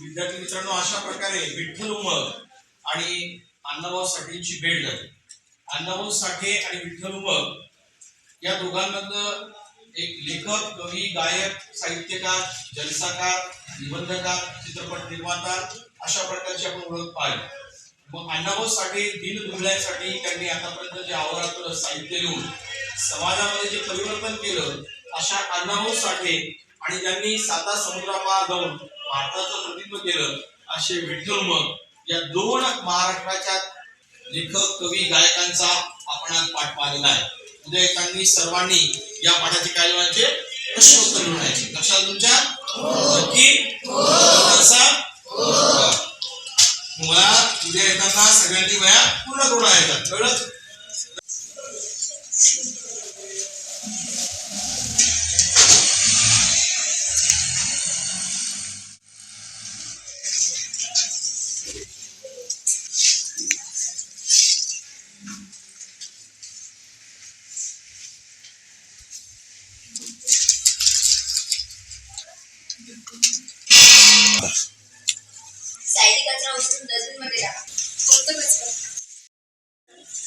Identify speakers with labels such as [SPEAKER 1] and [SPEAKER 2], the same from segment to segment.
[SPEAKER 1] विद्यार्थी मित्रांनो अशा प्रकारे विठ्ठल उमग आणि अण्णाभाऊ साठेंची भेट झाली. अण्णाभाऊ साठे आणि विठ्ठल उमग या दोघांमधलं एक लेखक कवी गायक साहित्यकार जलसाकार निबंधकार चित्रपट निर्माता अशा प्रकारची आपण ओळख पाहिली. मग अण्णाभाऊ साठे दिन त्यांनी आतापर्यंत जे आवारातलं साहित्य लिहून समाजामध्ये जे परिवर्तन केलं अशा अण्णाभाऊ साठे आणि ज्यांनी साता समुद्रापार जाऊन भारताचं प्रतिनिधित्व केलं असे विठ्ठल मग या दोन महाराष्ट्राच्या लेखक कवी गायकांचा आपण आज पाठ पाहिलेला आहे. उद्या एकांनी सर्वांनी या पाठाचे काय लिहायचे प्रश्नोत्तर लिहायचे लक्षात तुमच्या? नक्की? असा? उद्या येताना सगळ्यांनी वया पूर्ण करून येतात कळलं
[SPEAKER 2] सायडी कचरा उचलून डस्टबिनमध्ये टाका.
[SPEAKER 3] कोणतं कचरा?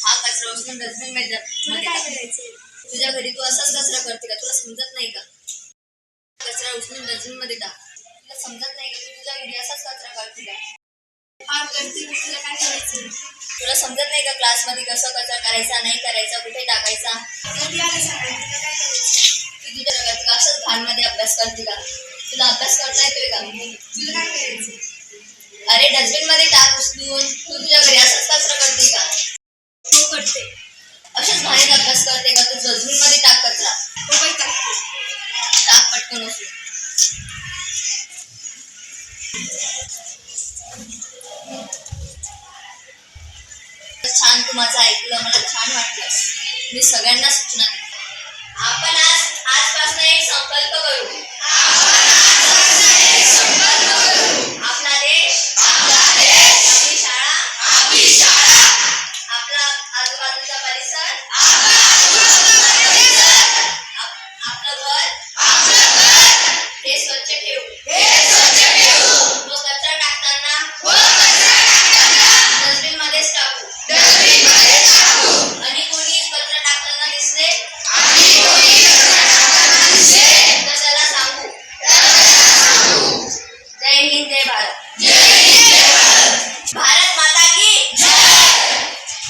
[SPEAKER 2] हा कचरा उचलून डस्टबिनमध्ये
[SPEAKER 3] तुला
[SPEAKER 2] मध्ये
[SPEAKER 3] काय
[SPEAKER 2] टाक.
[SPEAKER 3] करायचंय
[SPEAKER 2] तुझ्या घरी तू असाच कचरा करते का? तुला समजत नाही का? कचरा उचलून डस्टबिनमध्ये टाक. तुला समजत नाही का? तू तुझ्या घरी असाच कचरा करते का?
[SPEAKER 3] हा करते. तुला काय करायचंय
[SPEAKER 2] तुला समजत नाही का क्लासमध्ये कसं कचरा करायचा नाही करायचा कुठे टाकायचा?
[SPEAKER 3] तुला ती काय
[SPEAKER 2] तुझ्या असंच घाणमध्ये अभ्यास करते का? तुला अभ्यास करता येतोय का?
[SPEAKER 3] तुला काय करायचंय?
[SPEAKER 2] अरे डस्टबिनमध्ये टाक उचलून. तू तुझ्या घरी असाच कचरा करते का?
[SPEAKER 3] हो करते.
[SPEAKER 2] अशाच घाणीत अभ्यास करते का? तू डस्टबिनमध्ये टाक कचरा.
[SPEAKER 3] हो बाई टाकते.
[SPEAKER 2] टाक पटकन उचलून. छान तू माझं ऐकलं. मला छान वाटलं. मी सगळ्यांना सूचना देते. about it.